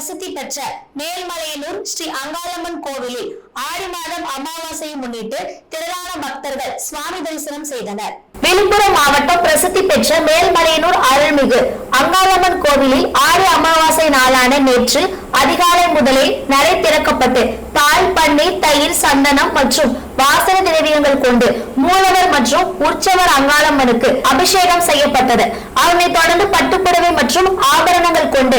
பிரசித்தி பெற்ற மேல்மலையனூர் ஸ்ரீ அங்காளம்மன் கோவிலில் ஆடி மாதம் அமாவாசையை முன்னிட்டு திரளான பக்தர்கள் சுவாமி தரிசனம் செய்தனர். விழுப்புரம் மாவட்டம் பிரசித்தி பெற்ற மேல்மலையனூர் அருள்மிகு அங்காளம்மன் கோவிலில் ஆடி அமாவாசை நாளான நேற்று அதிகாலை முதலே நடை திறக்கப்பட்டு பால் பன்னீர் தயிர் சந்தனம் மற்றும் வாசன திரவியங்கள் கொண்டு மூலவர் மற்றும் உற்சவர் அங்காளம்மனுக்கு அபிஷேகம் செய்யப்பட்டது. அதனைத் தொடர்ந்து பட்டுப்புடவை மற்றும் ஆபரணங்கள் கொண்டு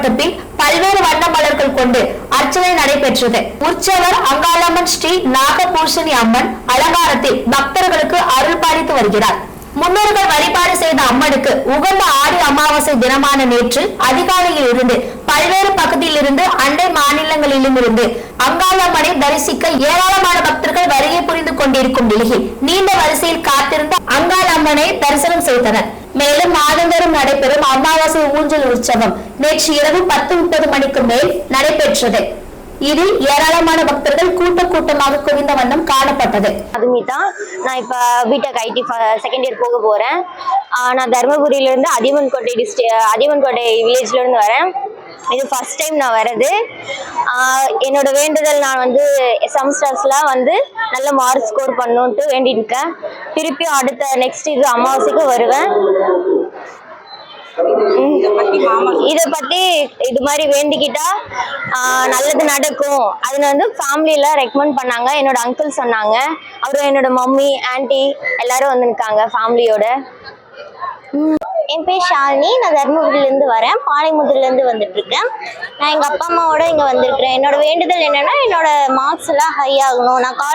அலங்காரம் பின் பல்வேறு வண்ண மலர்கள் கொண்டு அர்ச்சனை நடைபெற்றது. உற்சவர் அங்காளம்மன் ஸ்ரீ நாகபூஷணி அம்மன் அலங்காரத்தில் பக்தர்களுக்கு அருள் பாலித்து வருகிறார். முன்னோர்கள் வழிபாடு செய்த அம்மனுக்கு உகந்த ஆடி அமாவாசை தினமான நேற்று அதிகாலையில் இருந்து பல்வேறு பகுதியில் இருந்து அண்டை மாநிலங்களிலும் இருந்து அங்காளம்மனை தரிசிக்க ஏராளமான பக்தர்கள் வருகை புரிந்து கொண்டிருக்கும் நிலையில் நீண்ட வரிசையில் காத்திருந்த அங்காளம்மனை தரிசனம் செய்தனர். மேலும் மாதந்தோறும் நடைபெறும் அமாவாசை ஊஞ்சல் உற்சவம் நேற்று இரவு பத்து முப்பது மணிக்கு மேல் நடைபெற்றது. இதில் ஏராளமான பக்தர்கள் கூட்டம் கூட்டமாக குவிந்த வண்ணம் காணப்பட்டது. அதுமிதா நான் இப்போ பிடெக் ஐடி செகண்ட் இயர் போக போகிறேன் நான் தருமபுரியிலேருந்து அதியமன்கோட்டை டிஸ்ட்ரி அதியமன்கோட்டை வில்லேஜ்லேருந்து வரேன். இது ஃபர்ஸ்ட் டைம் நான் வரது என்னோட வேண்டுதல் நான் வந்து செமஸ்டர்ஸில் வந்து நல்ல மார்க் ஸ்கோர் பண்ணணுன்ட்டு வேண்டியிருக்கேன் திருப்பி அடுத்த நெக்ஸ்ட் இது அமாவாசைக்கு வருவேன். இதை பத்தி இது மாதிரி வேண்டிக்கிட்டா நல்லது நடக்கும். அதுல வந்து ஃபேமிலியில ரெக்கமெண்ட் பண்ணாங்க. என்னோட அங்கிள் சொன்னாங்க. அப்புறம் என்னோட மம்மி ஆன்ட்டி எல்லாரும் வந்திருக்காங்க ஃபேமிலியோட என் பேர் ஷாலினி. நான் தருமபுரியிலேருந்து வரேன். பாளையமுதுலேருந்து வந்துட்டுருக்கேன். நான் எங்கள் அப்பா அம்மாவோட இங்கே வந்திருக்கிறேன். என்னோட வேண்டுதல் என்னென்னா என்னோட மார்க்ஸ் எல்லாம் ஹை ஆகணும். நான்